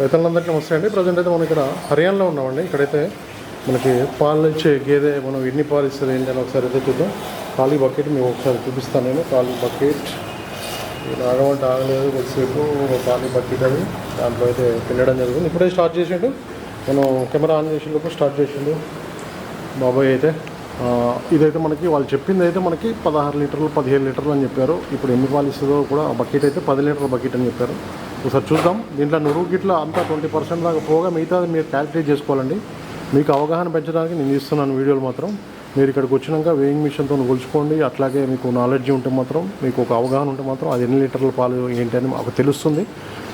రైతులందరికీ నమస్తే అండి. ప్రజెంట్ అయితే మనం ఇక్కడ హర్యానాలో ఉన్నామండి. ఇక్కడైతే మనకి పాలు ఇచ్చే గేదె మనం ఎన్ని పాలు ఇస్తుంది ఏంటి అని ఒకసారి అయితే చూద్దాం. ఖాళీ బకెట్ మీకు ఒకసారి చూపిస్తాను నేను. ఖాళీ బకెట్. ఇది ఆగమంటే ఆగలేదు కొద్దిసేపు ఖాళీ బకెట్ అది. దాంట్లో అయితే తినడం జరుగుతుంది. ఇప్పుడే స్టార్ట్ చేసిండు. నేను కెమెరా ఆన్ చేసిండు స్టార్ట్ చేసిండు బాబాయ్ అయితే. ఇదైతే మనకి వాళ్ళు చెప్పింది అయితే మనకి పదహారు లీటర్లు పదిహేను లీటర్లు అని చెప్పారు. ఇప్పుడు ఎన్ని పాలు ఇస్తుందో కూడా ఆ బకెట్ అయితే పది లీటర్ల బకెట్ అని చెప్పారు. ఒకసారి చూద్దాం. దీంట్లో నురుగు గిట్ల అంతా ట్వంటీ పర్సెంట్ దాకా పోగా మిగతాది మీరు క్యాలిక్యులేట్ చేసుకోవాలండి. మీకు అవగాహన పెంచడానికి నేను ఇస్తున్నాను వీడియోలు మాత్రం. మీరు ఇక్కడికి వచ్చినాక వేయింగ్ మిషన్తో కొలుచుకోండి. అట్లాగే మీకు నాలెడ్జ్ ఉంటే మాత్రం మీకు ఒక అవగాహన ఉంటే మాత్రం అది ఎన్ని లీటర్ల పాలు ఏంటి అని మాకు తెలుస్తుంది.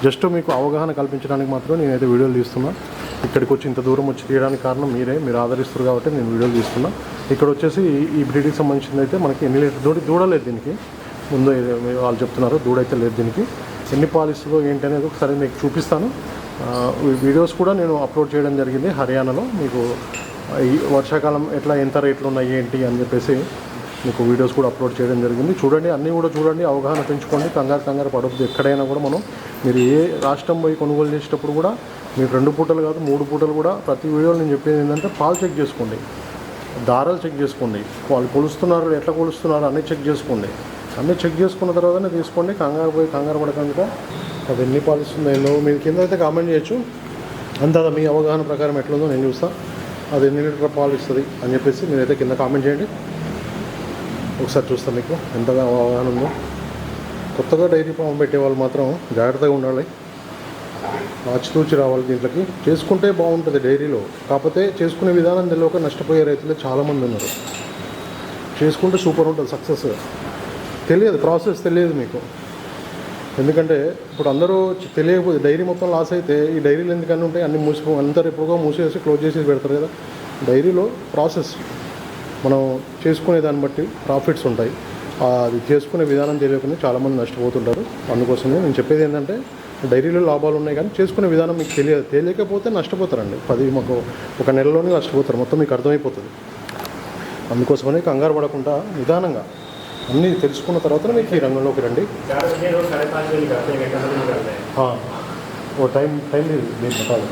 జస్ట్ మీకు అవగాహన కల్పించడానికి మాత్రం నేనైతే వీడియోలు తీస్తున్నా. ఇక్కడికి వచ్చి ఇంత దూరం వచ్చి తీయడానికి కారణం మీరే. మీరు ఆదరిస్తారు కాబట్టి నేను వీడియోలు తీస్తున్నా. ఇక్కడ వచ్చేసి ఈ- బ్రీడింగ్ సంబంధించింది అయితే మనకి ఎన్ని లీటర్ దూడ దూడలేదు దీనికి. ముందు వాళ్ళు చెప్తున్నారు దూడైతే లేదు దీనికి. ఎన్ని పాలసీలో ఏంటి అనేది ఒకసారి మీకు చూపిస్తాను. ఈ వీడియోస్ కూడా నేను అప్లోడ్ చేయడం జరిగింది హర్యానాలో. మీకు ఈ వర్షాకాలం ఎట్లా ఎంత రేట్లు ఉన్నాయి ఏంటి అని చెప్పేసి మీకు వీడియోస్ కూడా అప్లోడ్ చేయడం జరిగింది. చూడండి అన్నీ కూడా చూడండి అవగాహన పెంచుకోండి. కంగారు కంగారు పడవద్దు ఎక్కడైనా కూడా మనం మీరు ఏ రాష్ట్రం పోయి కొనుగోలు చేసేటప్పుడు కూడా మీరు రెండు పూటలు కాదు మూడు పూటలు కూడా ప్రతి వీడియోలో నేను చెప్పేది ఏంటంటే పాలు చెక్ చేసుకోండి. దారాలు చెక్ చేసుకోండి. వాళ్ళు కొలుస్తున్నారు ఎట్లా కొలుస్తున్నారు అన్నీ చెక్ చేసుకోండి. అన్నీ చెక్ చేసుకున్న తర్వాతనే తీసుకోండి. కంగారు పోయి కంగారు పడకుండా. అది ఎన్ని పాలు ఉన్నాయో? మీరు కింద అయితే కామెంట్ చేయొచ్చు. అంతా మీ అవగాహన ప్రకారం ఎట్లుందో నేను చూస్తాను అది ఎన్ని లీటర్ పాలు ఇస్తుంది అని చెప్పేసి మీరైతే కింద కామెంట్ చేయండి. ఒకసారి చూస్తాను మీకు ఎంతగా అవగాహన ఉందో. కొత్తగా డైరీ ఫామ్ పెట్టే వాళ్ళు మాత్రం జాగ్రత్తగా ఉండాలి. ఆచితూచి రావాలి దీంట్లోకి. చేసుకుంటే బాగుంటుంది డైరీలో. కాకపోతే చేసుకునే విధానం తెలియక నష్టపోయే రైతులు చాలామంది ఉన్నారు. చేసుకుంటే సూపర్ ఉంటుంది సక్సెస్ తెలియదు ప్రాసెస్ తెలియదు మీకు. ఎందుకంటే ఇప్పుడు అందరూ తెలియకపోతే డైరీ మొత్తం లాస్ అయితే ఈ డైరీలు ఎందుకన్నా ఉంటాయి? అన్ని మూసిపో అందరు ఎప్పుడుగా మూసేసి క్లోజ్ చేసి పెడతారు కదా. డైరీలో ప్రాసెస్ మనం చేసుకునే దాన్ని బట్టి ప్రాఫిట్స్ ఉంటాయి. అది చేసుకునే విధానం తెలియకుండా చాలామంది నష్టపోతుంటారు. అందుకోసమే నేను చెప్పేది ఏంటంటే డైరీలో లాభాలు ఉన్నాయి కానీ చేసుకునే విధానం మీకు తెలియదు. తెలియకపోతే నష్టపోతారండి. పది మాకు ఒక నెలలోనే నష్టపోతారు. మొత్తం మీకు అర్థమైపోతుంది. అందుకోసమనే కంగారు పడకుండా నిదానంగా అన్నీ తెలుసుకున్న తర్వాత మీకు ఈ రంగంలోకి రండి. ఓ టైం టైం లేదు మీరు కాదు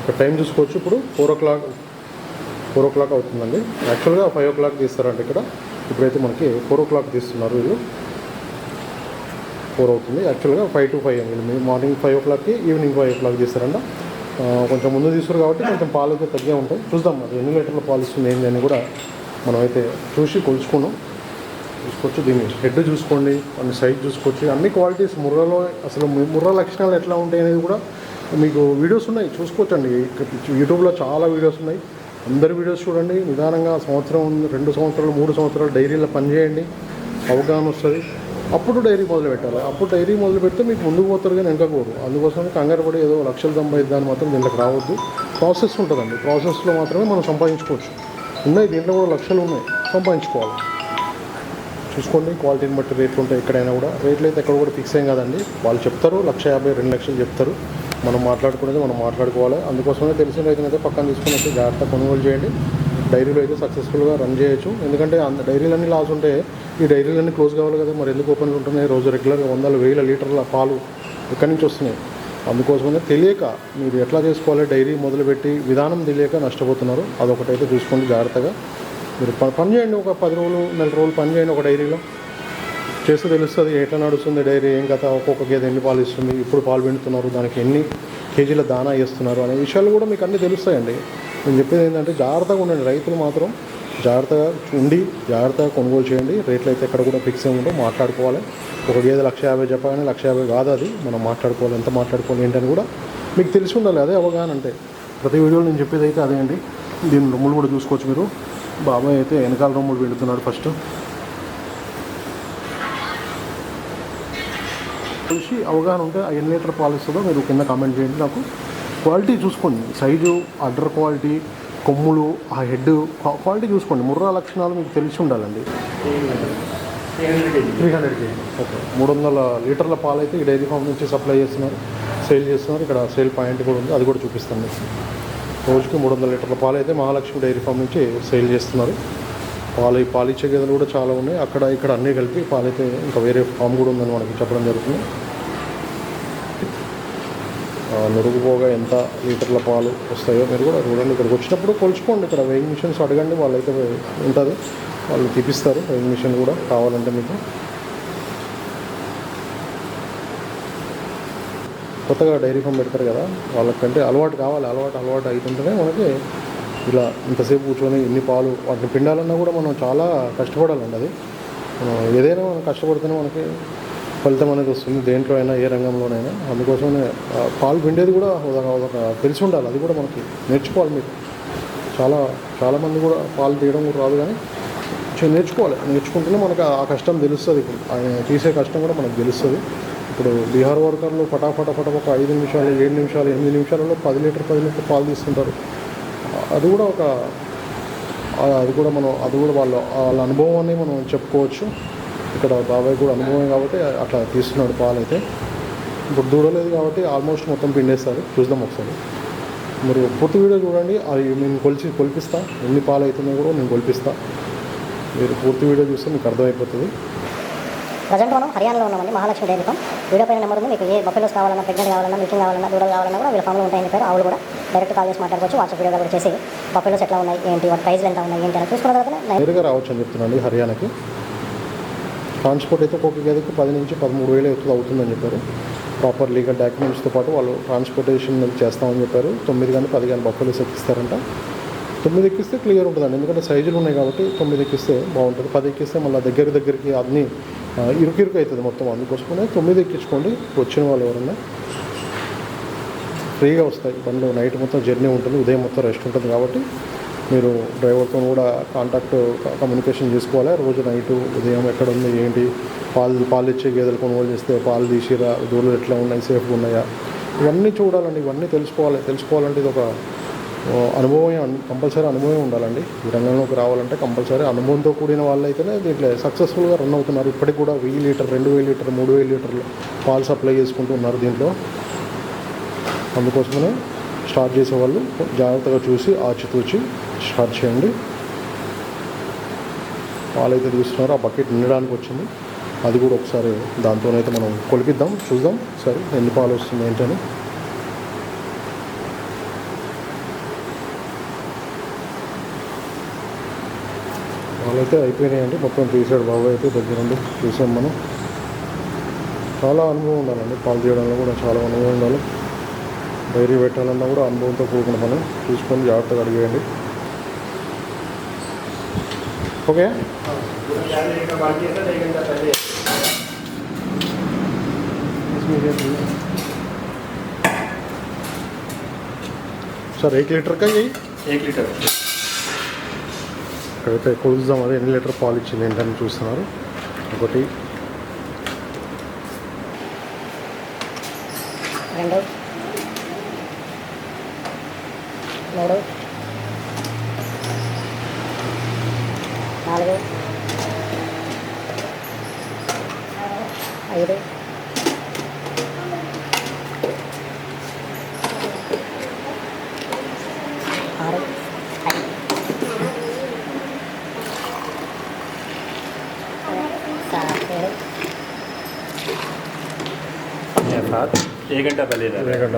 ఒక టైం చూసుకోవచ్చు. ఇప్పుడు four o'clock four o'clock అవుతుందండి. యాక్చువల్గా ఫైవ్ ఓ క్లాక్ తీస్తారండి ఇక్కడ. ఇప్పుడైతే మనకి ఫోర్ ఓ క్లాక్ తీస్తున్నారు వీళ్ళు. ఫోర్ అవుతుంది. యాక్చువల్గా ఫైవ్ టు ఫైవ్ అండి. మార్నింగ్ ఫైవ్ ఓ క్లాక్కి ఈవినింగ్ ఫైవ్ ఓ క్లాక్ తీస్తారండి కొంచెం ముందు తీసుకురు కాబట్టి కొంచెం పాలు తగ్గే ఉంటాయి. చూద్దాం అది ఎన్ని లీటర్ల పాలు ఇస్తుంది ఏంటి అని కూడా మనమైతే చూసి కొలుచుకున్నాం. చూసుకోవచ్చు దీన్ని హెడ్ చూసుకోండి అన్ని సైజ్ చూసుకోవచ్చు. అన్ని క్వాలిటీస్ ముర్రలో అసలు ముర్ర లక్షణాలు ఎట్లా ఉంటాయి అనేది కూడా మీకు వీడియోస్ ఉన్నాయి చూసుకోవచ్చండి. యూట్యూబ్లో చాలా వీడియోస్ ఉన్నాయి. అందరి వీడియోస్ చూడండి. నిదానంగా సంవత్సరం రెండు సంవత్సరాలు మూడు సంవత్సరాలు డైరీలో పనిచేయండి అవగాహన వస్తుంది. అప్పుడు డైరీ మొదలు పెట్టాలి. అప్పుడు డైరీ మొదలు పెడితే మీకు ముందుకు పోతారు కానీ వెనకపోరు అందుకోసం కంగారు పడి ఏదో లక్షలు సంపాదిద్దాన్ని మాత్రం దీంట్లోకి రావద్దు. ప్రాసెస్ ఉంటుందండి. ప్రాసెస్లో మాత్రమే మనం సంపాదించుకోవచ్చు. ఉన్నాయి దీంట్లో కూడా లక్షలు ఉన్నాయి. సంపాదించుకోవాలి. చూసుకోండి క్వాలిటీని బట్టి రేట్లు ఉంటాయి ఎక్కడైనా కూడా. రేట్లు అయితే ఎక్కడ కూడా ఫిక్స్ ఏం కాదండి. వాళ్ళు చెప్తారు లక్ష యాభై రెండు లక్షలు చెప్తారు. మనం మాట్లాడుకునేది మనం మాట్లాడుకోవాలి. అందుకోసమే తెలిసిన రైతునైతే పక్కన తీసుకుని వచ్చి జాగ్రత్త కొనుగోలు చేయండి. డైరీలో అయితే సక్సెస్ఫుల్గా రన్ చేయొచ్చు. ఎందుకంటే అంత డైరీలన్నీ లాస్ ఉంటే ఈ డైరీలన్నీ క్లోజ్ కావాలి కదా. మరి ఎందుకు ఓపెన్లు ఉంటున్నాయి? రోజు రెగ్యులర్గా వందల వేల లీటర్ల పాలు ఎక్కడి నుంచి వస్తున్నాయి? అందుకోసమే తెలియక మీరు ఎట్లా చేసుకోవాలి డైరీ మొదలుపెట్టి విధానం తెలియక నష్టపోతున్నారు. అదొకటైతే చూసుకోండి జాగ్రత్తగా. మీరు ప- పని చేయండి ఒక పది రోజులు నెల రోజులు పని చేయండి ఒక డైరీలో. చేస్తే తెలుస్తుంది ఎట్లా నడుస్తుంది డైరీ ఏం కథ ఒక్కొక్క గేదె ఎన్ని పాలు ఇస్తుంది ఇప్పుడు పాలు పిండుతున్నారు దానికి ఎన్ని కేజీల దానా వేస్తున్నారు అనే విషయాలు కూడా మీకు అన్నీ తెలుస్తాయండి. నేను చెప్పేది ఏంటంటే జాగ్రత్తగా ఉండండి రైతులు మాత్రం జాగ్రత్తగా ఉండి జాగ్రత్తగా కొనుగోలు చేయండి. రేట్లు అయితే ఎక్కడ కూడా ఫిక్స్ ఉండవు మాట్లాడుకోవాలి. ఒక గేదె లక్ష యాభై చెప్పగానే లక్ష యాభై కాదు అది. మనం మాట్లాడుకోవాలి. ఎంత మాట్లాడుకోవాలి ఏంటని కూడా మీకు తెలిసి ఉండాలి. అదే అవగాహన అంటే. ప్రతి వీడియోలో నేను చెప్పేది అయితే అదే అండి. దీని రొమ్ములు కూడా చూసుకోవచ్చు మీరు. బాబాయ్ అయితే వెనకాల రొమ్ములు వెళుతున్నాడు ఫస్ట్. చూసి అవగాహన ఉంటే ఆ ఎన్ని లీటర్ పాలిస్తుందో మీరు కింద కామెంట్ చేయండి నాకు. క్వాలిటీ చూసుకోండి. సైజు అడ్డర్ క్వాలిటీ కొమ్ములు ఆ హెడ్ క్వాలిటీ చూసుకోండి. ముర్రా లక్షణాలు మీకు తెలిసి ఉండాలండి. Three hundred KG. ఓకే. మూడు వందల లీటర్ల పాలు అయితే ఈ డైరీ ఫామ్ నుంచి సప్లై చేస్తున్నారు. సేల్ చేస్తున్నారు. ఇక్కడ సేల్ పాయింట్ కూడా ఉంది. అది కూడా చూపిస్తాను మీకు. రోజుకి మూడు వందల లీటర్ల పాలు అయితే మహాలక్ష్మి డైరీ ఫామ్ నుంచి సేల్ చేస్తున్నారు. పాలు పాలు ఇచ్చే గేదెలు కూడా చాలా ఉన్నాయి. అక్కడ ఇక్కడ అన్నీ కలిపి పాలైతే ఇంకా వేరే ఫామ్ కూడా ఉందని మనకి చెప్పడం జరుగుతుంది. నురుగుపోగా ఎంత లీటర్ల పాలు వస్తాయో మీరు కూడా చూడండి. ఇక్కడికి వచ్చినప్పుడు కొలుచుకోండి. ఇక్కడ వెయింగ్ మిషన్స్ అడగండి. వాళ్ళైతే ఉంటుంది వాళ్ళు తీపిస్తారు. వెయింగ్ మిషన్ కూడా కావాలంటే మీకు. కొత్తగా డైరీ ఫామ్ పెడతారు కదా వాళ్ళకంటే అలవాటు కావాలి. అలవాటు అలవాటు అవుతుంటేనే మనకి ఇలా ఇంతసేపు కూర్చొని ఇన్ని పాలు వాటిని పిండాలన్నా కూడా మనం చాలా కష్టపడాలండి అది. ఏదైనా మనం కష్టపడితేనే మనకి ఫలితం అనేది వస్తుంది. దేంట్లో అయినా ఏ రంగంలోనైనా. అందుకోసమే పాలు పిండేది కూడా ఒక తెలిసి ఉండాలి. అది కూడా మనకి నేర్చుకోవాలి మీరు. చాలా చాలామంది కూడా పాలు తీయడం కూడా రాదు కానీ కొంచెం నేర్చుకోవాలి. నేర్చుకుంటేనే మనకు ఆ కష్టం తెలుస్తుంది ఇప్పుడు. ఆయన తీసే కష్టం కూడా మనకు తెలుస్తుంది. ఇప్పుడు బీహార్ వర్కర్లు ఫటాఫట ఫట ఒక ఐదు నిమిషాలు ఏడు నిమిషాలు ఎనిమిది నిమిషాలలో పది లీటర్ పది లీటర్ పాలు తీస్తుంటారు. అది కూడా ఒక అది కూడా మనం అది కూడా వాళ్ళ వాళ్ళ అనుభవం అని మనం చెప్పుకోవచ్చు. ఇక్కడ బాబాయ్ కూడా అనుభవం కాబట్టి అట్లా తీస్తున్నాడు పాలు అయితే. ఇప్పుడు దూడలేదు కాబట్టి ఆల్మోస్ట్ మొత్తం పిండేస్తారు. చూద్దాం ఒకసారి. మీరు పూర్తి వీడియో చూడండి. అది నేను కొలిచి కొలిపిస్తా. ఎన్ని పాలు అవుతున్నాయో కూడా నేను కొలిపిస్తా. మీరు పూర్తి వీడియో చూస్తే మీకు అర్థమైపోతుంది. ప్రజెంట్ మనం హర్యానాలో ఉన్నామండి మహాలక్ష్మి డైరీ ఫామ్. వీడియో పైన నెంబర్ ఉంది. మీకు ఏ బఫెలోస్ కావాలన్నా ప్రెగ్నెంట్ కావాలన్నా మిల్కింగ్ కావాలన్నా దూడలు కావాలన్నా కూడా వీళ్ళ ఫామ్లో ఉంటాయని చెప్పారు. ఆవులు కూడా డైరెక్ట్ కాల్ చేసి మాట్లాడుకోవచ్చు. వాట్సాప్ వీడియో కూడా చేసి బఫెలోస్ ఎట్లా ఉన్నాయి ఏంటి వాటి ప్రైస్లు ఎంత ఉన్నాయి ఏంటి అని చూసుకున్న తర్వాత నేరుగా రావచ్చు అని చెప్తున్నాను హర్యానాకి. ట్రాన్స్పోర్ట్ అయితే ఒక్కొక్క గదికి పది నుంచి పదమూడు వేలు అవుతుంది అవుతుందని చెప్పారు. ప్రాపర్ లీగల్ డాక్యుమెంట్స్తో పాటు వాళ్ళు ట్రాన్స్పోర్టేషన్ చేస్తామని చెప్పారు. తొమ్మిది కానీ పది కానీ బఫెలోస్ ఎక్కిస్తారంట తొమ్మిది ఎక్కిస్తే క్లియర్ ఉంటుందండి. ఎందుకంటే సైజులు ఉన్నాయి కాబట్టి తొమ్మిది ఎక్కిస్తే బాగుంటుంది. పది ఎక్కిస్తే మళ్ళీ దగ్గర దగ్గరికి అన్నీ ఇరుకిరుకు ఇరుకు ఇరుకు అవుతుంది మొత్తం. అందుకోసమనే తొమ్మిది ఎక్కించుకోండి. వచ్చిన వాళ్ళు ఎవరన్నా ఫ్రీగా వస్తాయి. బండ్లు నైట్ మొత్తం జర్నీ ఉంటుంది. ఉదయం మొత్తం రెస్ట్ ఉంటుంది కాబట్టి మీరు డ్రైవర్తో కూడా కాంటాక్ట్ కమ్యూనికేషన్ చేసుకోవాలి. రోజు నైట్ ఉదయం ఎక్కడ ఉంది ఏంటి? పాలు పాలు ఇచ్చే గేదెలు కొనుగోలు చేస్తే పాలు తీసిరా? దూడలు ఎట్లా ఉన్నాయి? సేఫ్గా ఉన్నాయా? ఇవన్నీ చూడాలండి. ఇవన్నీ తెలుసుకోవాలి. తెలుసుకోవాలంటే ఇది ఒక అనుభవం కంపల్సరీ అనుభవం ఉండాలండి. ఈ రంగంలోకి రావాలంటే కంపల్సరీ అనుభవంతో కూడిన వాళ్ళైతేనే దీంట్లో సక్సెస్ఫుల్గా రన్ అవుతున్నారు. ఇప్పటికి కూడా వెయ్యి లీటర్ రెండు వేల లీటర్ మూడు వేల లీటర్లు పాలు సప్లై చేసుకుంటూ ఉన్నారు దీంట్లో. అందుకోసమనే స్టార్ట్ చేసే వాళ్ళు జాగ్రత్తగా చూసి ఆచితూచి స్టార్ట్ చేయండి. పాలైతే తీసుకున్నారో ఆ బకెట్ నిండడానికి వచ్చింది. అది కూడా ఒకసారి దాంతోనైతే మనం కొలిపిద్దాం చూద్దాం. సరే ఎన్ని పాలు వస్తుంది ఏంటని. వాళ్ళైతే అయిపోయినాయండి. మొత్తం తీసాడు బాబు అయితే దగ్గరుండి చూసాం మనం. చాలా అనుభవం ఉండాలండి. పాలు తీయడంలో కూడా చాలా అనుభవం ఉండాలి. డైరీ పెట్టాలన్నా కూడా అనుభవంతో కూడుకున్న మనం చూసుకొని జాగ్రత్తగా అడిగేయండి. ఓకే चार मिनट का बाकी है सर एक घंटा पहले సార్ एक లీటర్ का यही एक लीटर ఇక్కడైతే కొలుద్దాం అదే ఎన్ని లీటర్ పాలు ఇచ్చింది ఏంటని చూస్తున్నారు ఒకటి రెండు మూడు నాలుగు ఐదు ఏ గంట ఏ గంట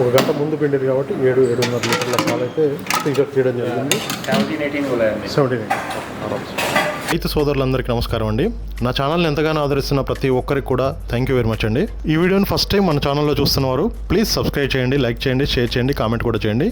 ఒక గంట ముందు పిండేది కాబట్టి ఏడు ఏడున్నర లీటర్ల పాలైతే టీషర్ట్ చేయడం జరిగింది. సెవెంటీన్ ఎయిటీన్ సోదరులందరికీ నమస్కారం అండి. నా ఛానల్ని ఎంతగానో ఆదరిస్తున్న ప్రతి ఒక్కరికి కూడా థ్యాంక్ యూ వెరీ మచ్ అండి. ఈ వీడియోని ఫస్ట్ టైం మన ఛానల్లో చూస్తున్నవారు ప్లీజ్ సబ్స్క్రైబ్ చేయండి లైక్ చేయండి షేర్ చేయండి కామెంట్ కూడా చేయండి.